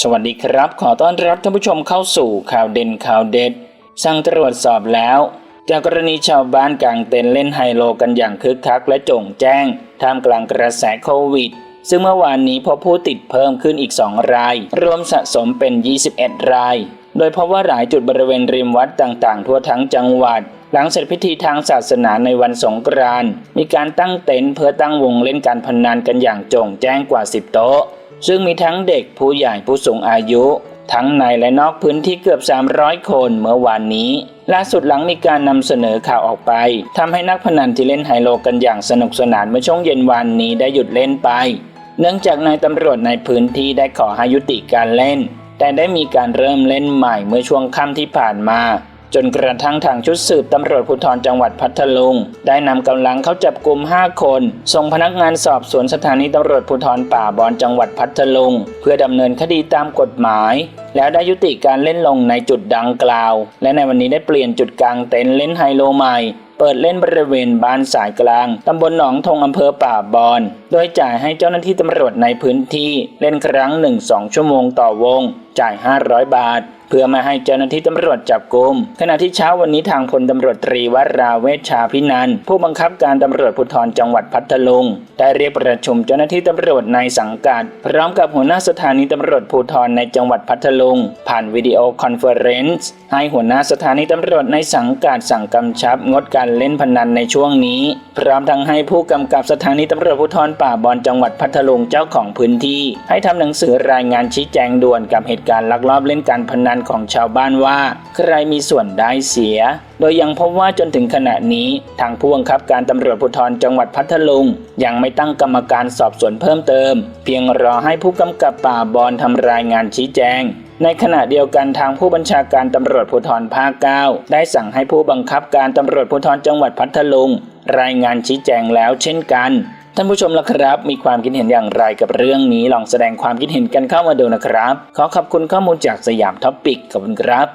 สวัสดีครับ ขอต้อนรับท่านผู้ชมเข้าสู่ข่าวเด่นข่าวเด็ด สั่งตรวจสอบแล้ว จากกรณีชาวบ้านกางเต็นเล่นไฮโลกันอย่างคึกคักและโจ่งแจ้ง ท่ามกลางกระแสโควิด ซึ่งเมื่อวานนี้พบผู้ติดเพิ่มขึ้นอีก 2 ราย รวมสะสมเป็น 21 ราย โดยเพราะว่าหลายจุดบริเวณริมวัดต่างๆ ทั่วทั้งจังหวัด หลังเสร็จพิธีทางศาสนาในวันสงกรานต์มีการตั้งเต็นท์เพื่อตั้งวงเล่นการพนันกันอย่างโจ่งแจ้งกว่า 10 โต๊ะ ซึ่งมีทั้งเด็กผู้ใหญ่ผู้สูงอายุ ทั้งในและนอกพื้นที่เกือบ 300 คนเมื่อวานนี้ ล่าสุดหลังมีการนำเสนอข่าวออกไปทำให้นักพนันที่เล่นไฮโลกันอย่างสนุกสนานเมื่อช่วงเย็นวานนี้ได้หยุดเล่นไป เนื่องจากนายตำรวจในพื้นที่ได้ขอให้ยุติการเล่น แต่ได้มีการเริ่มเล่นใหม่เมื่อช่วงค่ำที่ผ่านมา จนกระทั่งทางชุดสืบตำรวจภูธรจังหวัดพัทลุง ได้นำกำลังเข้าจับกลุ่ม 5 คน ส่งพนักงานสอบสวนสถานีตำรวจภูธรป่าบอนจังหวัดพัทลุง เพื่อดำเนินคดีตามกฎหมาย แล้วได้ยุติการเล่นลงในจุดดังกล่าว และในวันนี้ได้เปลี่ยนจุดกลางเต็นท์เล่นไฮโลใหม่ เปิดเล่นบริเวณบ้านสายกลางตำบลหนองทงอำเภอป่าบอนโดยจ่ายให้เจ้าหน้าที่ตำรวจในพื้นที่เล่นครั้งหนึ่งสองชั่วโมงต่อวง จ่าย 500 บาท เพื่อมาให้เจ้าหน้าที่ตำรวจจับกุม ขณะที่เช้าวันนี้ทางพลตำรวจตรีวราเวชชาพินันผู้บังคับการตำรวจภูธรจังหวัดพัทลุง ได้เรียกประชุมเจ้าหน้าที่ตำรวจในสังกัด พร้อมกับหัวหน้าสถานีตำรวจภูธรในจังหวัดพัทลุง ผ่านวิดีโอคอนเฟอเรนซ์ให้หัวหน้าสถานีตำรวจในสังกัดสั่งกำชับงดการเล่นพนันในช่วงนี้ พร้อมทั้งให้ผู้กำกับสถานีตำรวจภูธรป่าบอนจังหวัดพัทลุงเจ้าของพื้นที่ ให้ทำหนังสือรายงานชี้แจงด่วนกับเหตุการณ์ลักลอบเล่นการพนันของชาวบ้านว่า ใครมีส่วนได้เสีย โดยยังพบว่าจนถึงขณะนี้ทางผู้บังคับการตำรวจภูธรจังหวัดพัทลุง ยังไม่ตั้งกรรมการสอบสวนเพิ่มเติม เพียงรอให้ผู้กำกับป่าบอนทำรายงานชี้แจงในขณะเดียวกันทางผู้บัญชาการตำรวจภูธรภาคเก้าได้สั่งให้ผู้บังคับการตำรวจภูธรจังหวัดพัทลุง รายงานชี้แจงแล้วเช่นกัน ท่านผู้ชมละครับ มีความคิดเห็นอย่างไรกับเรื่องนี้ลองแสดงความคิดเห็นกันเข้ามาดูนะครับ ขอขอบคุณข้อมูลจากสยามท็อปปิกขอบคุณครับ